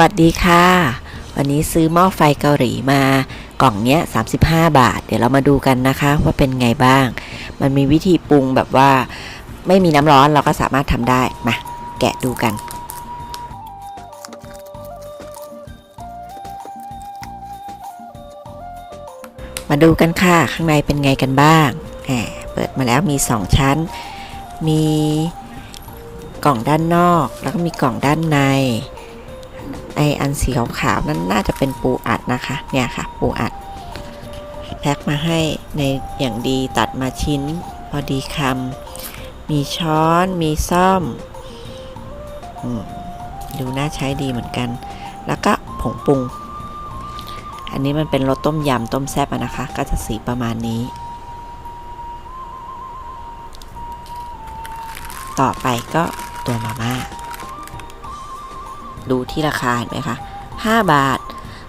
วัสดีค่ะ วันนี้ซื้อหม้อไฟเกาหลีมากล่องเนี้ย 35 บาท เดี๋ยวเรามาดูกันนะคะ ว่าเป็นไงบ้าง มันมีวิธีปรุงแบบว่า ไม่มีน้ำร้อนเราก็สามารถทำได้ มา แกะดูกันมาดูกันค่ะ ข้างในเป็นไงกันบ้างแหมเปิดมาแล้วมี 2 ชั้น มีกล่องด้านนอก แล้วก็มีกล่องด้านใน ไออันสีขาวๆนั้นน่าจะเป็นปูอัดนะคะ เนี่ยค่ะ ปูอัด แพ็คมาให้ในอย่างดีตัดมาชิ้นพอดีคำมีช้อนมีซ่อมอมดูน่าใช้ดีเหมือนกัน แล้วก็ผงปรุง อันนี้มันเป็นรสต้มยำต้มแซ่บนะคะ ก็จะสีประมาณนี้ ต่อไปก็ตัวมาม่า ดูที่ราคาเห็นไหมคะ5 บาท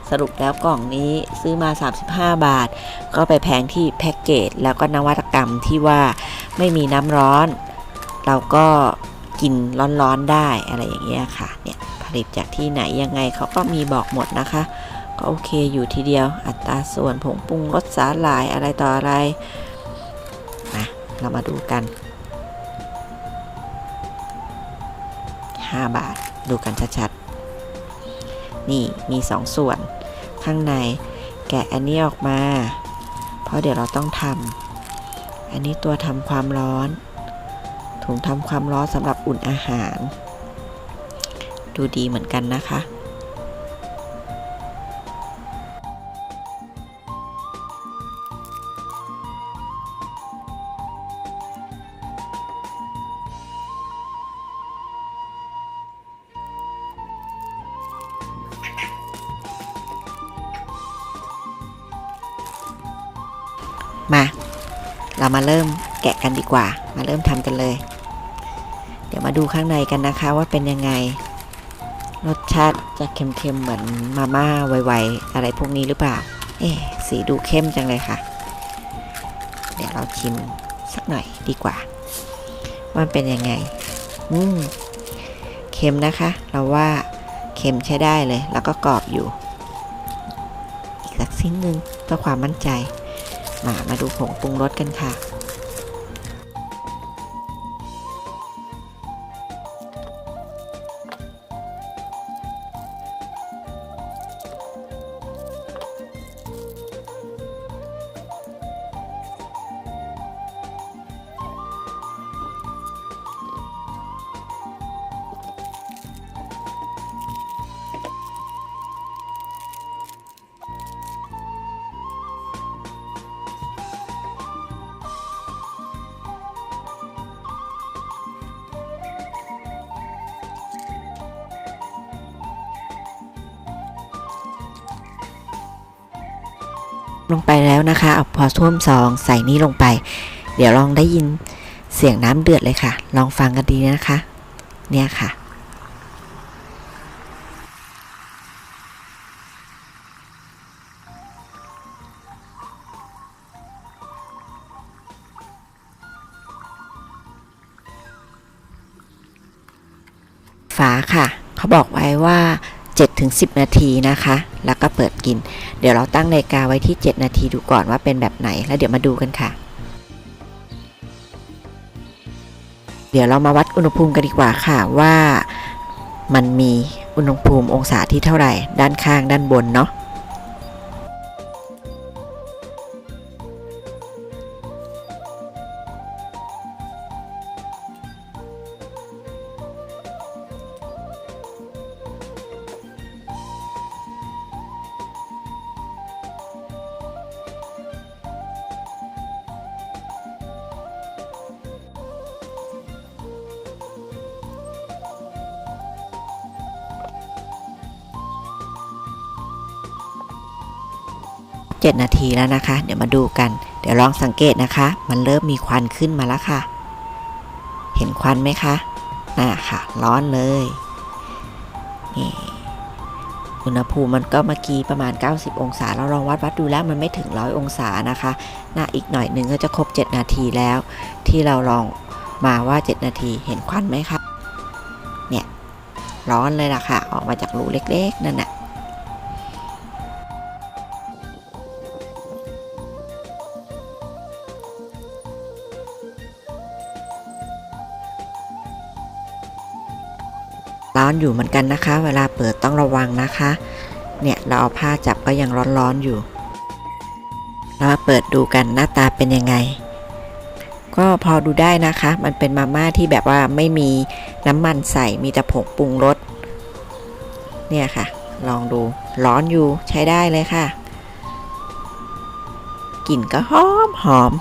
สรุปแล้วกล่องนี้ซื้อมา 35 บาท ก็ไปแพงที่แพ็กเกจแล้วก็นวัตกรรมที่ว่าไม่มีน้ำร้อน เราก็กินร้อนๆได้อะไรอย่างเงี้ยค่ะเนี่ยผลิตจากที่ไหนยังไงเขาก็มีบอกหมดนะคะ ก็โอเคอยู่ทีเดียวอัตราส่วนผงปรุงรสสาหร่ายอะไรต่ออะไรมาเรามาดูกัน 5 บาทดูกันชัดๆ นี่มี2ส่วน ข้างในแกะอันนี้ออกมา เพราะเดี๋ยวเราต้องทำอันนี้ตัวทำความร้อน ถุงทำความร้อนสำหรับอุ่นอาหาร ดูดีเหมือนกันนะคะ มา เรามาเริ่มแกะกันดีกว่า มาเริ่มทำกันเลย เดี๋ยวมาดูข้างในกันนะคะว่าเป็นยังไง รสชาติจะเค็มๆเหมือนมาม่าไวๆอะไรพวกนี้หรือเปล่า เอ๊สีดูเข้มจังเลยค่ะ เดี๋ยวเราชิมสักหน่อยดีกว่าว่าเป็นยังไง อืม เค็มนะคะ เราว่าเค็มใช้ได้เลย แล้วก็กรอบอยู่ อีกสักชิ้นหนึ่งเพื่อความมั่นใจ มามาดูผงปรุงรสกันค่ะ ลงไปแล้วนะคะเอาพอท่วมซองใส่นี้ลงไป เดี๋ยวลองได้ยินเสียงน้ำเดือดเลยค่ะ ลองฟังกันดีนะคะ เนี่ยค่ะฝาค่ะ เขาบอกไว้ว่า 7-10 นาทีนะคะ แล้วก็เปิดกิน เดี๋ยวเราตั้งนาฬิกาไว้ที่ 7 นาทีดูก่อนว่าเป็นแบบไหน แล้วเดี๋ยวมาดูกันค่ะ เดี๋ยวเรามาวัดอุณหภูมิกันดีกว่าค่ะว่ามันมีอุณหภูมิองศาที่เท่าไหร่ ด้านข้างด้านบนเนาะ 7 นาทีแล้วนะคะ เดี๋ยวมาดูกัน เดี๋ยวลองสังเกตนะคะ มันเริ่มมีควันขึ้นมาแล้วค่ะ เห็นควันไหมคะน่าค่ะ ร้อนเลยนี่อุณหภูมิมันก็เมื่อกี้ประมาณ 90 องศา เราลองวัดวัดดูแล้วมันไม่ถึง 100 องศานะคะน่าอีกหน่อยหนึ่งก็จะครบ 7 นาทีแล้ว ที่เราลองมาว่า 7 นาทีเห็นควันไหมคะ เนี่ย ร้อนเลยล่ะค่ะ ออกมาจากรูเล็ก ๆ นั่นน่ะ ร้อนอยู่เหมือนกันนะคะ เวลาเปิดต้องระวังนะคะ เนี่ยเราเอาผ้าจับก็ยังร้อนๆอยู่ เรามาเปิดดูกันหน้าตาเป็นยังไง ก็พอดูได้นะคะ มันเป็นมาม่าที่แบบว่าไม่มีน้ำมันใส่มีแต่ผงปรุงรส เนี่ยค่ะ ลองดูร้อนอยู่ใช้ได้เลยค่ะ กลิ่นก็หอมหอม